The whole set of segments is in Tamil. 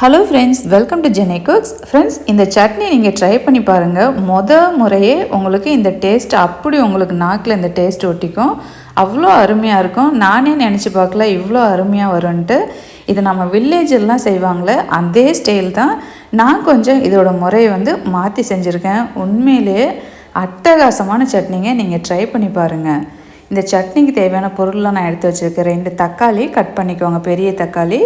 Hello friends welcome to Jeni cooks friends இந்த சட்னி நீங்கள் ட்ரை பண்ணி பாருங்கள் மொத முறையே உங்களுக்கு இந்த டேஸ்ட் அப்படி உங்களுக்கு நாக்கில் இந்த டேஸ்ட் ஒட்டிக்கும். அவ்வளோ அருமையாக இருக்கும். நானே நினச்சி பார்க்கல இவ்வளோ அருமையாக வரும்ன்ட்டு. இது நம்ம வில்லேஜெல்லாம் செய்வாங்களே அதே ஸ்டைல் தான். நான் கொஞ்சம் இதோட முறையை வந்து மாற்றி செஞ்சுருக்கேன். உண்மையிலேயே அட்டகாசமான சட்னிங்க நீங்கள் ட்ரை பண்ணி பாருங்கள் இந்த சட்னிக்கு தேவையான பொருள்லாம் நான் எடுத்து வச்சுருக்கேன். ரெண்டு தக்காளி கட் பண்ணிக்கோங்க. பெரிய தக்காளி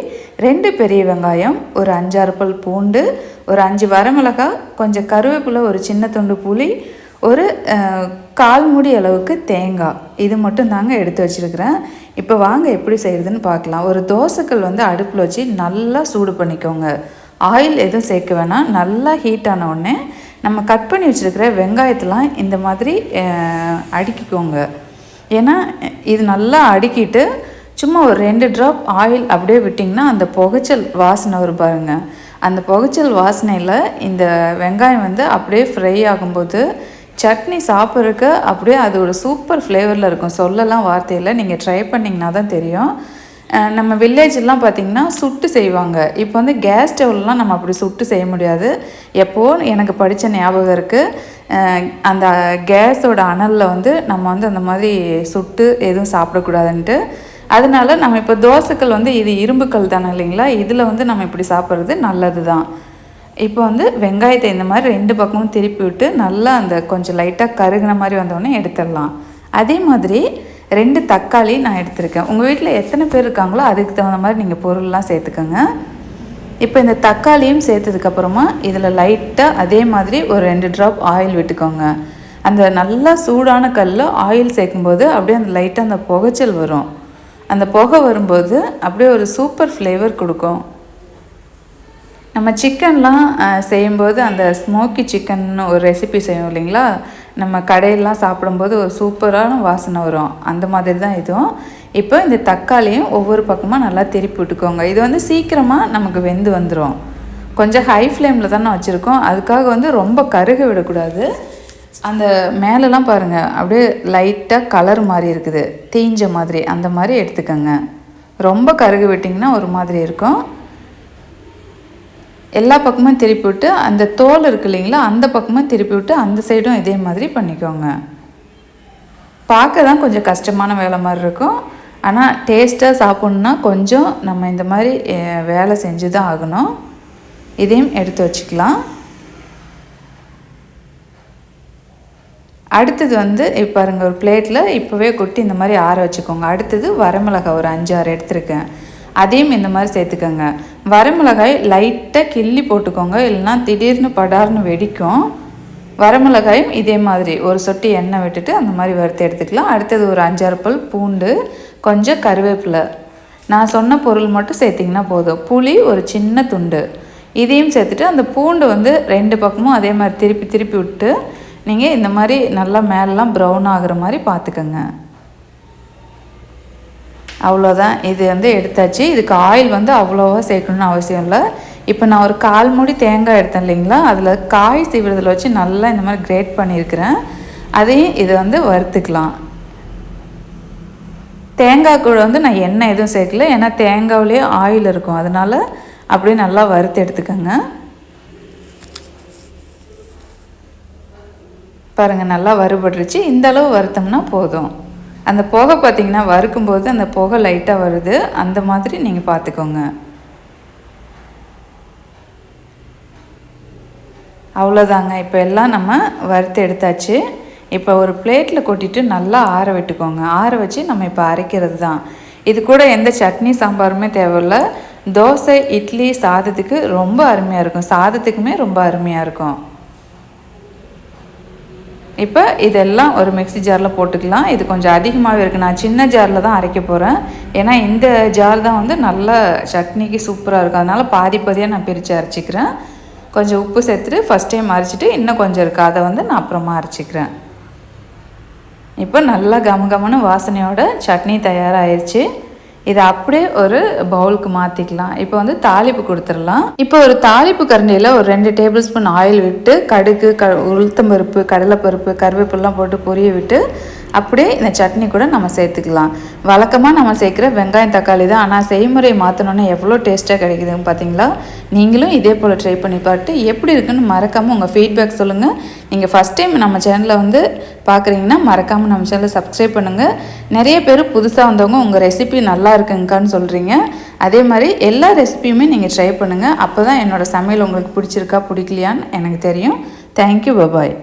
ரெண்டு பெரிய வெங்காயம் ஒரு அஞ்சாறு பல் பூண்டு ஒரு அஞ்சு வரமிளகாய் கொஞ்சம் கருவேப்பிலை ஒரு சின்ன துண்டு புளி ஒரு கால் மூடி அளவுக்கு தேங்காய். இது மட்டும் தாங்க எடுத்து வச்சுருக்கிறேன். இப்போ வாங்க எப்படி செய்கிறதுன்னு பார்க்கலாம். ஒரு தோசைக்கல் வந்து அடுப்பில் வச்சு நல்லா சூடு பண்ணிக்கோங்க. ஆயில் எதுவும் சேர்க்க வேணாம். நல்லா ஹீட் ஆன உடனே நம்ம கட் பண்ணி வச்சுருக்கிற வெங்காயத்தெலாம் இந்த மாதிரி அடுக்கிக்கோங்க. ஏன்னா இது நல்லா அடுக்கிட்டு சும்மா ஒரு ரெண்டு ட்ராப் ஆயில் அப்படியே விட்டிங்கன்னா அந்த புகைச்சல் வாசனை வரும் பாருங்கள் அந்த புகைச்சல் வாசனையில் இந்த வெங்காயம் வந்து அப்படியே ஃப்ரை ஆகும்போது சட்னி சாப்பிட்றதுக்கு அப்படியே அது ஒரு சூப்பர் ஃப்ளேவரில் இருக்கும். சொல்லலாம் வார்த்தையில். நீங்கள் ட்ரை பண்ணிங்கன்னா தான் தெரியும். நம்ம வில்லேஜெல்லாம் பார்த்திங்கன்னா சுட்டு செய்வாங்க. இப்போ வந்து கேஸ் ஸ்டவ்லாம் நம்ம அப்படி சுட்டு செய்ய முடியாது. எப்போது எனக்கு படித்த ஞாபகம் இருக்குது அந்த கேஸோட அனலில் வந்து நம்ம வந்து அந்த மாதிரி சுட்டு எதுவும் சாப்பிடக்கூடாதுன்ட்டு. அதனால நம்ம இப்போ தோசைக்கல் வந்து இது இரும்புக்கல் தானே இல்லைங்களா? இதில் வந்து நம்ம இப்படி சாப்பிட்றது நல்லது தான் இப்போ வந்து வெங்காயத்தை இந்த மாதிரி ரெண்டு பக்கமும் திருப்பி விட்டு நல்லா அந்த கொஞ்சம் லைட்டாக கருகின மாதிரி வந்தோடனே எடுத்துடலாம். அதே மாதிரி ரெண்டு தக்காளி நான் எடுத்திருக்கேன். உங்கள் வீட்டில் எத்தனை பேர் இருக்காங்களோ அதுக்கு தகுந்த மாதிரி நீங்கள் பொருள்லாம் சேர்த்துக்கோங்க. இப்போ இந்த தக்காளியும் சேர்த்ததுக்கப்புறமா இதில் லைட்டாக அதே மாதிரி ஒரு ரெண்டு ட்ராப் ஆயில் விட்டுக்கோங்க. அந்த நல்லா சூடான கல்லில் ஆயில் சேர்க்கும்போது அப்படியே அந்த லைட்டாக அந்த புகைச்சல் வரும். அந்த புகை வரும்போது அப்படியே ஒரு சூப்பர் ஃப்ளேவர் கொடுக்கும். நம்ம சிக்கன்லாம் செய்யும்போது அந்த ஸ்மோக்கி சிக்கன் ஒரு ரெசிபி செய்வோம் இல்லைங்களா? நம்ம கடையிலலாம் சாப்பிடும்போது ஒரு சூப்பரான வாசனை வரும். அந்த மாதிரி தான் இதுவும். இப்போ இந்த தக்காளியும் ஒவ்வொரு பக்கமாக நல்லா திருப்பி விட்டுக்கோங்க. இது வந்து சீக்கிரமாக நமக்கு வெந்து வந்துடும் கொஞ்சம் ஹை ஃப்ளேமில் தானே வச்சுருக்கோம். அதுக்காக வந்து ரொம்ப கருக விடக்கூடாது. அந்த மேலெலாம் பாருங்கள் அப்படியே லைட்டாக கலர் மாதிரி இருக்குது. தீஞ்ச மாதிரி. அந்த மாதிரி எடுத்துக்கோங்க. ரொம்ப கருகு விட்டிங்கன்னா ஒரு மாதிரி இருக்கும். எல்லா பக்கமும் திருப்பி விட்டு அந்த தோல் இருக்கு இல்லைங்களா அந்த பக்கமும் திருப்பி விட்டு அந்த சைடும் இதே மாதிரி பண்ணிக்கோங்க. பார்க்க தான் கொஞ்சம் கஷ்டமான வேலை மாதிரி இருக்கும். ஆனால் டேஸ்ட்டாக சாப்பிட்ணுன்னா கொஞ்சம் நம்ம இந்த மாதிரி வேலை செஞ்சு தான் ஆகணும். இதையும் எடுத்து வச்சுக்கலாம். அடுத்தது வந்து இப்போ பாருங்கள் ஒரு பிளேட்டில் இப்போவே கொட்டி இந்த மாதிரி ஆற வச்சுக்கோங்க. அடுத்தது வரமிளகாய் ஒரு அஞ்சாறு எடுத்திருக்கேன். அதையும் இந்த மாதிரி சேர்த்துக்கோங்க. வரமிளகாய் லைட்டாக கிள்ளி போட்டுக்கோங்க. இல்லைன்னா திடீர்னு படார்னு வெடிக்கும். வரமிளகாயும் இதே மாதிரி ஒரு சொட்டி எண்ணெய் விட்டுட்டு அந்த மாதிரி வறுத்து எடுத்துக்கலாம். அடுத்தது ஒரு அஞ்சாறு பல் பூண்டு கொஞ்சம் கருவேப்பிலை. நான் சொன்ன பொருள் மட்டும் சேர்த்திங்கன்னா போதும். புளி ஒரு சின்ன துண்டு. இதையும் சேர்த்துட்டு அந்த பூண்டு வந்து ரெண்டு பக்கமும் அதே மாதிரி திருப்பி திருப்பி விட்டு நீங்கள் இந்த மாதிரி நல்லா மேலெலாம் ப்ரௌன் ஆகுற மாதிரி பார்த்துக்கோங்க. அவ்வளோதான் இது வந்து எடுத்தாச்சு. இதுக்கு ஆயில் வந்து அவ்வளோவா சேர்க்கணும்னு அவசியம் இல்லை. இப்போ நான் ஒரு கால் மூடி தேங்காய் எடுத்தேன் இல்லைங்களா? அதில் காய் சீவிரத்தில் வச்சு நல்லா இந்த மாதிரி கிரேட் பண்ணியிருக்கிறேன். அதையும் இதை வந்து வறுத்துக்கலாம். தேங்காய் கூட வந்து நான் எண்ணெய் எதுவும் சேர்க்கல. ஏன்னா தேங்காவிலேயே ஆயில் இருக்கும். அதனால் அப்படியே நல்லா வறுத்து எடுத்துக்கோங்க. பாருங்கள் நல்லா வறுபட்டுருச்சு. இந்த அளவு வறுத்தோம்னா போதும். அந்த புகை பார்த்திங்கன்னா வறுக்கும்போது அந்த புகை லைட்டாக வருது. அந்த மாதிரி நீங்கள் பார்த்துக்கோங்க. அவ்வளோதாங்க இப்போ எல்லாம் நம்ம வறுத்து எடுத்தாச்சு. இப்போ ஒரு பிளேட்டில் கொட்டிட்டு நல்லா ஆற விட்டுக்கோங்க. ஆற வச்சு நம்ம இப்போ அரைக்கிறது தான் இது கூட எந்த சட்னி சாம்பாருமே தேவையில்ல. தோசை இட்லி சாதத்துக்கு ரொம்ப அருமையாக இருக்கும். சாதத்துக்குமே ரொம்ப அருமையாக இருக்கும். இப்போ இதெல்லாம் ஒரு மிக்ஸி ஜாரில் போட்டுக்கலாம். இது கொஞ்சம் அதிகமாகவே இருக்குது நான் சின்ன ஜாரில் தான் அரைக்க போகிறேன் ஏன்னா இந்த ஜார் தான் வந்து நல்ல சட்னிக்கு சூப்பராக இருக்கும். அதனால் பாதி பாதியாக நான் பிரித்து அரைச்சிக்கிறேன். கொஞ்சம் உப்பு சேர்த்துட்டு ஃபஸ்ட் டைம் அரைச்சிட்டு இன்னும் கொஞ்சம் இருக்குது அதை வந்து நான் அப்புறமா அரைச்சிக்கிறேன். இப்போ நல்லா கம கமனு வாசனையோட சட்னி தயாராகிருச்சு இதை அப்படியே ஒரு பவுலுக்கு மாற்றிக்கலாம் இப்போ வந்து தாளிப்பு கொடுத்துடலாம். இப்போ ஒரு தாளிப்பு கரண்டியில் ஒரு ரெண்டு டேபிள் ஸ்பூன் ஆயில் விட்டு கடுகு க உளுத்தம்பருப்பு கடலைப்பருப்பு கருவேப்பிலாம் போட்டு பொரிய விட்டு அப்படியே இந்த சட்னி கூட நம்ம சேர்த்துக்கலாம். வழக்கமாக நம்ம சேர்க்குற வெங்காயம் தக்காளி தான். ஆனால் செய்முறை மாற்றணுன்னு எவ்வளோ டேஸ்ட்டாக கிடைக்குதுன்னு பார்த்தீங்களா நீங்களும் இதே போல் ட்ரை பண்ணி பார்த்து எப்படி இருக்குன்னு மறக்காமல் உங்கள் ஃபீட்பேக் சொல்லுங்கள் நீங்கள் ஃபஸ்ட் டைம் நம்ம சேனலில் வந்து பார்க்குறீங்கன்னா மறக்காமல் நம்ம சேனலை சப்ஸ்கிரைப் பண்ணுங்கள் நிறைய பேர் புதுசாக வந்தவங்க உங்கள் ரெசிபி நல்லா இருக்குங்கக்கான்னு சொல்கிறீங்க அதே மாதிரி எல்லா ரெசிபியுமே நீங்கள் ட்ரை பண்ணுங்கள் அப்போ தான் என்னோடய சமையல் உங்களுக்கு பிடிச்சிருக்கா பிடிக்கலையான்னு எனக்கு தெரியும். Thank you bye bye